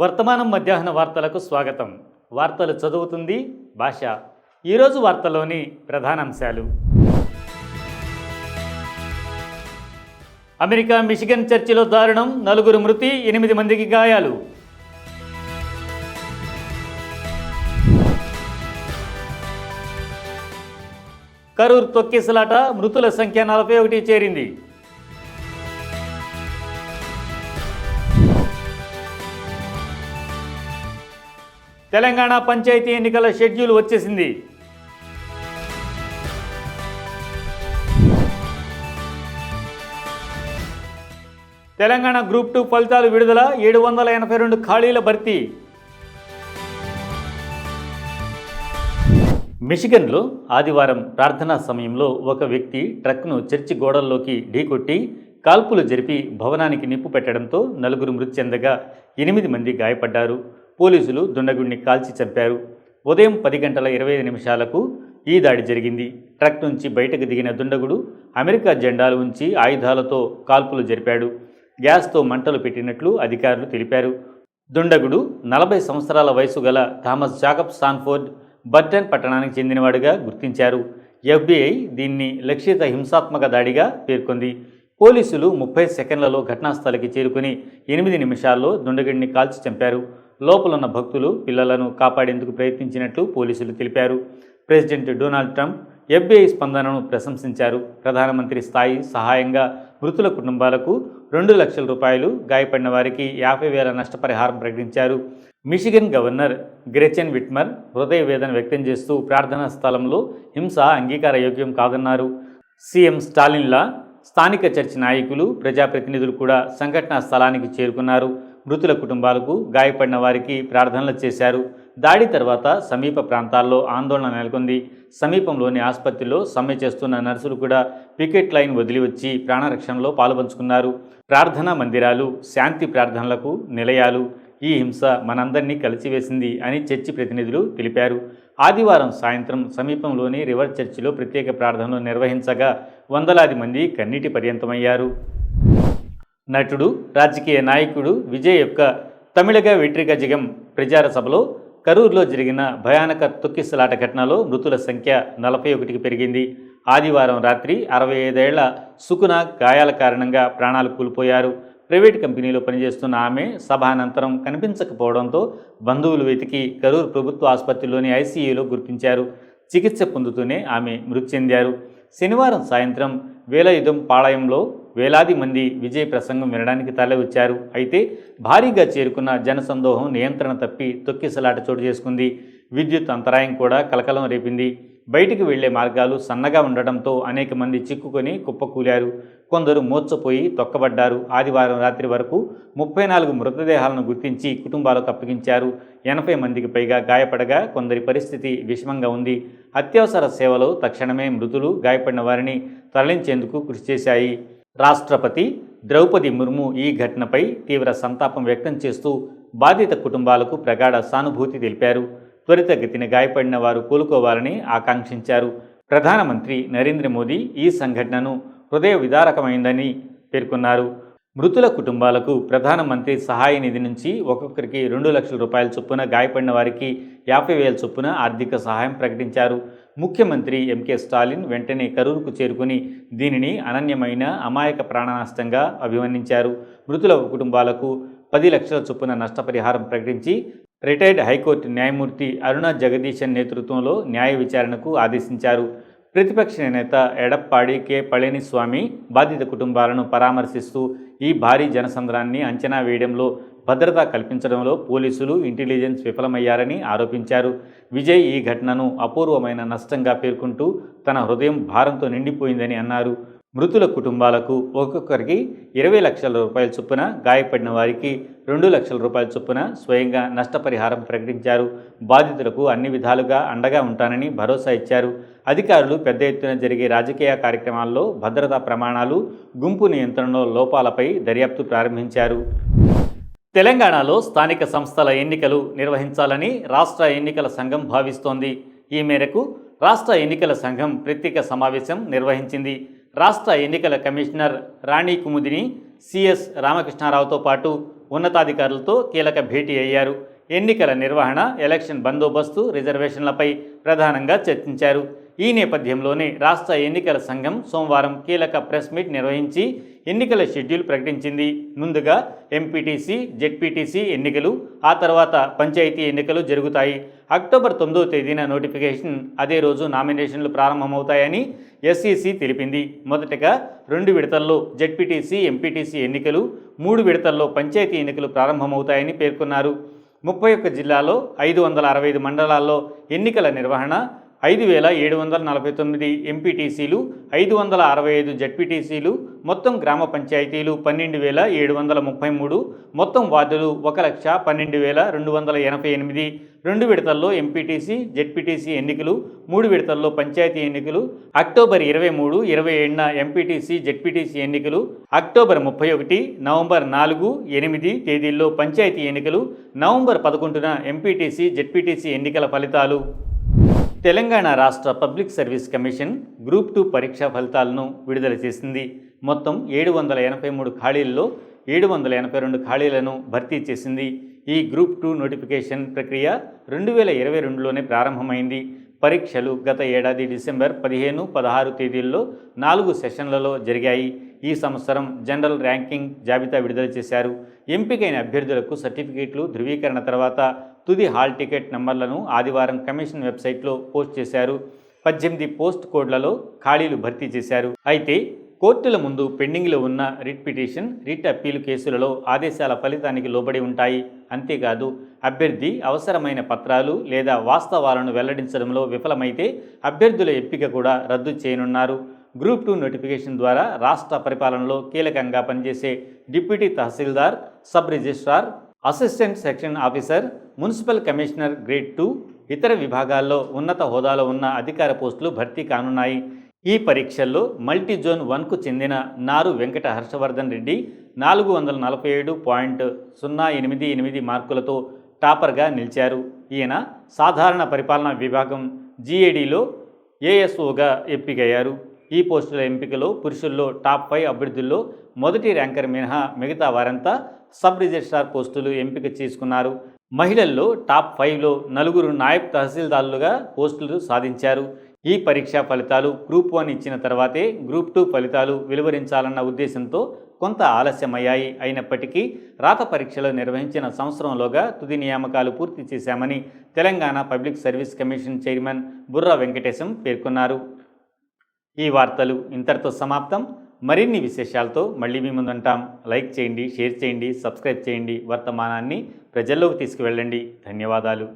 వర్తమానం మధ్యాహ్న వార్తలకు స్వాగతం. వార్తలు చదువుతుంది భాష. ఈరోజు వార్తల్లోని ప్రధానాంశాలు. అమెరికా మిషిగన్ చర్చిలో దారుణం నలుగురు మృతి ఎనిమిది మందికి గాయాలు. కరూర్ తొక్కిసలాట మృతుల సంఖ్య నలభై ఒకటి చేరింది. తెలంగాణ పంచాయతీ ఎన్నికల షెడ్యూల్ వచ్చేసింది. తెలంగాణ గ్రూప్ టూ ఫలితాలు విడుదల ఏడు వందల ఎనభై రెండు ఖాళీల భర్తీ. మిషిగన్లో ఆదివారం ప్రార్థనా సమయంలో ఒక వ్యక్తి ట్రక్ను చర్చి గోడల్లోకి ఢీకొట్టి కాల్పులు జరిపి భవనానికి నిప్పు పెట్టడంతో నలుగురు మృతి చెందగా ఎనిమిది మంది గాయపడ్డారు. పోలీసులు దుండగుడిని కాల్చి చంపారు. ఉదయం పది గంటల ఇరవై ఐదు నిమిషాలకు ఈ దాడి జరిగింది. ట్రక్ నుంచి బయటకు దిగిన దుండగుడు అమెరికా జెండాలు ఉంచి ఆయుధాలతో కాల్పులు జరిపాడు. గ్యాస్తో మంటలు పెట్టినట్లు అధికారులు తెలిపారు. దుండగుడు నలభై సంవత్సరాల వయసు గల థామస్ జాకబ్ సాన్ఫోర్డ్ బర్టన్ పట్టణానికి చెందినవాడుగా గుర్తించారు. ఎఫ్బిఐ దీన్ని లక్షిత హింసాత్మక దాడిగా పేర్కొంది. పోలీసులు ముప్పై సెకండ్లలో ఘటనాస్థలికి చేరుకుని ఎనిమిది నిమిషాల్లో దుండగుడిని కాల్చి చంపారు. లోపలున్న భక్తులు పిల్లలను కాపాడేందుకు ప్రయత్నించినట్లు పోలీసులు తెలిపారు. ప్రెసిడెంట్ డొనాల్డ్ ట్రంప్ ఎఫ్బిఐ స్పందనను ప్రశంసించారు. ప్రధానమంత్రి స్థాయి సహాయంగా మృతుల కుటుంబాలకు రెండు లక్షల రూపాయలు గాయపడిన వారికి యాభై వేల నష్టపరిహారం ప్రకటించారు. మిషిగన్ గవర్నర్ గ్రెచెన్ విట్మర్ హృదయ వేదన వ్యక్తం చేస్తూ ప్రార్థనా స్థలంలో హింస అంగీకార యోగ్యం కాదన్నారు. సీఎం స్టాలిన్లా స్థానిక చర్చి నాయకులు ప్రజాప్రతినిధులు కూడా సంఘటనా స్థలానికి చేరుకున్నారు. మృతుల కుటుంబాలకు గాయపడిన వారికి ప్రార్థనలు చేశారు. దాడి తర్వాత సమీప ప్రాంతాల్లో ఆందోళన నెలకొంది. సమీపంలోని ఆసుపత్రిలో సమ్మె చేస్తున్న నర్సులు కూడా పికెట్ లైన్ వదిలి వచ్చి ప్రాణరక్షణలో పాలుపంచుకున్నారు. ప్రార్థనా మందిరాలు శాంతి ప్రార్థనలకు నిలయాలు ఈ హింస మనందరినీ కలిసివేసింది అని చర్చి ప్రతినిధులు తెలిపారు. ఆదివారం సాయంత్రం సమీపంలోని రివర్ చర్చిలో ప్రత్యేక ప్రార్థనలు నిర్వహించగా వందలాది మంది కన్నీటి పర్యంతమయ్యారు. నటుడు రాజకీయ నాయకుడు విజయ్ యొక్క తమిళగ వెట్రిక జిగం ప్రచార సభలో కరూరులో జరిగిన భయానక తొక్కిసలాట ఘటనలో మృతుల సంఖ్య నలభై ఒకటికి పెరిగింది. ఆదివారం రాత్రి అరవై ఐదేళ్ళ సుకున గాయాల కారణంగా ప్రాణాలు కోల్పోయారు. ప్రైవేట్ కంపెనీలో పనిచేస్తున్న ఆమె సభ అనంతరం కనిపించకపోవడంతో బంధువులు వెతికి కరూరు ప్రభుత్వ ఆసుపత్రిలోని ఐసీయూలో గుర్తించారు. చికిత్స పొందుతూనే ఆమె మృతి చెందారు. శనివారం సాయంత్రం వేలయుధం పాళయంలో వేలాది మంది విజయ్ ప్రసంగం వినడానికి తరలివచ్చారు. అయితే భారీగా చేరుకున్న జనసందోహం నియంత్రణ తప్పి తొక్కిసలాట చోటు చేసుకుంది. విద్యుత్ అంతరాయం కూడా కలకలం రేపింది. బయటికి వెళ్ళే మార్గాలు సన్నగా ఉండటంతో అనేక మంది చిక్కుకొని కుప్పకూలారు. కొందరు మూర్చపోయి తొక్కబడ్డారు. ఆదివారం రాత్రి వరకు ముప్పై నాలుగు మృతదేహాలను గుర్తించి కుటుంబాలకు అప్పగించారు. ఎనభై మందికి పైగా గాయపడగా కొందరి పరిస్థితి విషమంగా ఉంది. అత్యవసర సేవలో తక్షణమే మృతులు గాయపడిన వారిని తరలించేందుకు కృషి చేశాయి. రాష్ట్రపతి ద్రౌపది ముర్ము ఈ ఘటనపై తీవ్ర సంతాపం వ్యక్తం చేస్తూ బాధిత కుటుంబాలకు ప్రగాఢ సానుభూతి తెలిపారు. త్వరితగతిన గాయపడిన వారు కోలుకోవాలని ఆకాంక్షించారు. ప్రధానమంత్రి నరేంద్ర మోదీ ఈ సంఘటనను హృదయ విదారకమైందని పేర్కొన్నారు. మృతుల కుటుంబాలకు ప్రధానమంత్రి సహాయ నిధి నుంచి ఒక్కొక్కరికి రెండు లక్షల రూపాయల చొప్పున గాయపడిన వారికి యాభై వేల చొప్పున ఆర్థిక సహాయం ప్రకటించారు. ముఖ్యమంత్రి ఎంకే స్టాలిన్ వెంటనే కరూరుకు చేరుకుని దీనిని అనన్యమైన అమాయక ప్రాణనష్టంగా అభివర్ణించారు. మృతుల కుటుంబాలకు పది లక్షల చొప్పున నష్టపరిహారం ప్రకటించి రిటైర్డ్ హైకోర్టు న్యాయమూర్తి అరుణ జగదీశన్ నేతృత్వంలో న్యాయ విచారణకు ఆదేశించారు. ప్రతిపక్ష నేత ఎడప్పాడి కె. పళనిస్వామి బాధిత కుటుంబాలను పరామర్శిస్తూ ఈ భారీ జనసంద్రాన్ని అంచనా వేయడంలో భద్రత కల్పించడంలో పోలీసులు ఇంటెలిజెన్స్ విఫలమయ్యారని ఆరోపించారు. విజయ్ ఈ ఘటనను అపూర్వమైన నష్టంగా పేర్కొంటూ తన హృదయం భారంతో నిండిపోయిందని అన్నారు. మృతుల కుటుంబాలకు ఒక్కొక్కరికి ఇరవై లక్షల రూపాయల చొప్పున గాయపడిన వారికి రెండు లక్షల రూపాయల చొప్పున స్వయంగా నష్టపరిహారం ప్రకటించారు. బాధితులకు అన్ని విధాలుగా అండగా ఉంటానని భరోసా ఇచ్చారు. అధికారులు పెద్ద ఎత్తున జరిగే రాజకీయ కార్యక్రమాల్లో భద్రతా ప్రమాణాలు గుంపు నియంత్రణలో లోపాలపై దర్యాప్తు ప్రారంభించారు. తెలంగాణలో స్థానిక సంస్థల ఎన్నికలు నిర్వహించాలని రాష్ట్ర ఎన్నికల సంఘం భావిస్తోంది. ఈ మేరకు రాష్ట్ర ఎన్నికల సంఘం ప్రత్యేక సమావేశం నిర్వహించింది. రాష్ట్ర ఎన్నికల కమిషనర్ రాణి కుముదిని సిఎస్ రామకృష్ణారావుతో పాటు ఉన్నతాధికారులతో కీలక భేటీ అయ్యారు. ఎన్నికల నిర్వహణ ఎలక్షన్ బందోబస్తు రిజర్వేషన్లపై ప్రధానంగా చర్చించారు. ఈ నేపథ్యంలోనే రాష్ట్ర ఎన్నికల సంఘం సోమవారం కీలక ప్రెస్ మీట్ నిర్వహించి ఎన్నికల షెడ్యూల్ ప్రకటించింది. ముందుగా ఎంపీటీసీ జెడ్పీటీసీ ఎన్నికలు ఆ తర్వాత పంచాయతీ ఎన్నికలు జరుగుతాయి. అక్టోబర్ తొమ్మిదో తేదీన నోటిఫికేషన్ అదే రోజు నామినేషన్లు ప్రారంభమవుతాయని ఎస్ఈసి తెలిపింది. మొదటగా రెండు విడతల్లో జెడ్పీటీసీ ఎంపీటీసీ ఎన్నికలు మూడు విడతల్లో పంచాయతీ ఎన్నికలు ప్రారంభమవుతాయని పేర్కొన్నారు. ముప్పై ఒక్క జిల్లాలో ఐదు వందల అరవై ఐదు మండలాల్లో ఎన్నికల నిర్వహణ ఐదు వేల ఏడు వందల నలభై తొమ్మిది ఎంపీటీసీలు ఐదు వందల అరవై ఐదు జడ్పీటీసీలు మొత్తం గ్రామ పంచాయతీలు పన్నెండు వేల ఏడు వందల ముప్పై మూడు మొత్తం వార్డులు ఒక లక్ష పన్నెండు వేల రెండు వందల ఎనభై ఎనిమిది. రెండు విడతల్లో ఎంపీటీసీ జెడ్పీటీసీ ఎన్నికలు మూడు విడతల్లో పంచాయతీ ఎన్నికలు అక్టోబర్ ఇరవై మూడు ఇరవై ఏడున ఎంపీటీసీ జెడ్పీటీసీ ఎన్నికలు అక్టోబర్ ముప్పై ఒకటి నవంబర్ నాలుగు ఎనిమిది తేదీల్లో పంచాయతీ ఎన్నికలు నవంబర్ పదకొండున ఎంపీటీసీ జెడ్పీటీసీ ఎన్నికల ఫలితాలు. తెలంగాణ రాష్ట్ర public service commission group two పరీక్షా ఫలితాలను విడుదల చేసింది. మొత్తం ఏడు వందల ఎనభై మూడు ఖాళీల్లో ఏడు వందల ఎనభై రెండు ఖాళీలను భర్తీ చేసింది. ఈ గ్రూప్ టూ నోటిఫికేషన్ ప్రక్రియ రెండు వేల ఇరవై రెండులోనే ప్రారంభమైంది. పరీక్షలు గత ఏడాది డిసెంబర్ పదిహేను పదహారు తేదీల్లో నాలుగు సెషన్లలో జరిగాయి. ఈ సంవత్సరం జనరల్ ర్యాంకింగ్ జాబితా విడుదల చేశారు. ఎంపికైన అభ్యర్థులకు సర్టిఫికేట్లు ధృవీకరణ తర్వాత తుది హాల్ టికెట్ నంబర్లను ఆదివారం కమిషన్ వెబ్సైట్లో పోస్ట్ చేశారు. పద్దెనిమిది పోస్ట్ కోడ్లలో ఖాళీలు భర్తీ చేశారు. అయితే కోర్టుల ముందు పెండింగ్లో ఉన్న రిట్ పిటిషన్ రిట్ అప్పీలు కేసులలో ఆదేశాల ఫలితానికి లోబడి ఉంటాయి. అంతేకాదు అభ్యర్థి అవసరమైన పత్రాలు లేదా వాస్తవాలను వెల్లడించడంలో విఫలమైతే అభ్యర్థుల ఎంపిక కూడా రద్దు చేయనున్నారు. గ్రూప్ టూ నోటిఫికేషన్ ద్వారా రాష్ట్ర పరిపాలనలో కీలకంగా పనిచేసే deputy tahsildar sub registrar assistant section officer municipal commissioner grade two ఇతర విభాగాల్లో ఉన్నత హోదాలో ఉన్న అధికార పోస్టులు భర్తీ కానున్నాయి. ఈ పరీక్షల్లో మల్టీ జోన్ వన్కు చెందిన నారు వెంకట హర్షవర్ధన్ రెడ్డి నాలుగు వందల నలభై ఏడు పాయింట్ సున్నా ఎనిమిది ఎనిమిది మార్కులతో టాపర్గా నిలిచారు. ఈయన సాధారణ పరిపాలనా విభాగం జీఏడీలో ఏఎస్ఓగా ఎంపికయ్యారు. ఈ పోస్టుల ఎంపికలో పురుషుల్లో టాప్ ఫైవ్ అభ్యర్థుల్లో మొదటి ర్యాంకర్ మినహా మిగతా వారంతా సబ్ రిజిస్ట్రార్ పోస్టులు ఎంపిక చేసుకున్నారు. మహిళల్లో టాప్ ఫైవ్లో నలుగురు నాయబ్ తహసీల్దారులుగా పోస్టులు సాధించారు. ఈ పరీక్షా ఫలితాలు గ్రూప్ వన్ ఇచ్చిన తర్వాతే గ్రూప్ టూ ఫలితాలు వెలువరించాలన్న ఉద్దేశంతో కొంత ఆలస్యమయ్యాయి. అయినప్పటికీ రాత పరీక్షలు నిర్వహించిన సంవత్సరంలోగా తుది నియామకాలు పూర్తి చేశామని Telangana public service commission chairman Burra Venkatesham పేర్కొన్నారు. ఈ వార్తలు ఇంతటితో సమాప్తం. మరిన్ని విశేషాలతో మళ్ళీ మీ ముందుంటాం లైక్ చేయండి షేర్ చేయండి సబ్స్క్రైబ్ చేయండి. వర్తమానాన్ని ప్రజల్లోకి తీసుకువెళ్ళండి. ధన్యవాదాలు.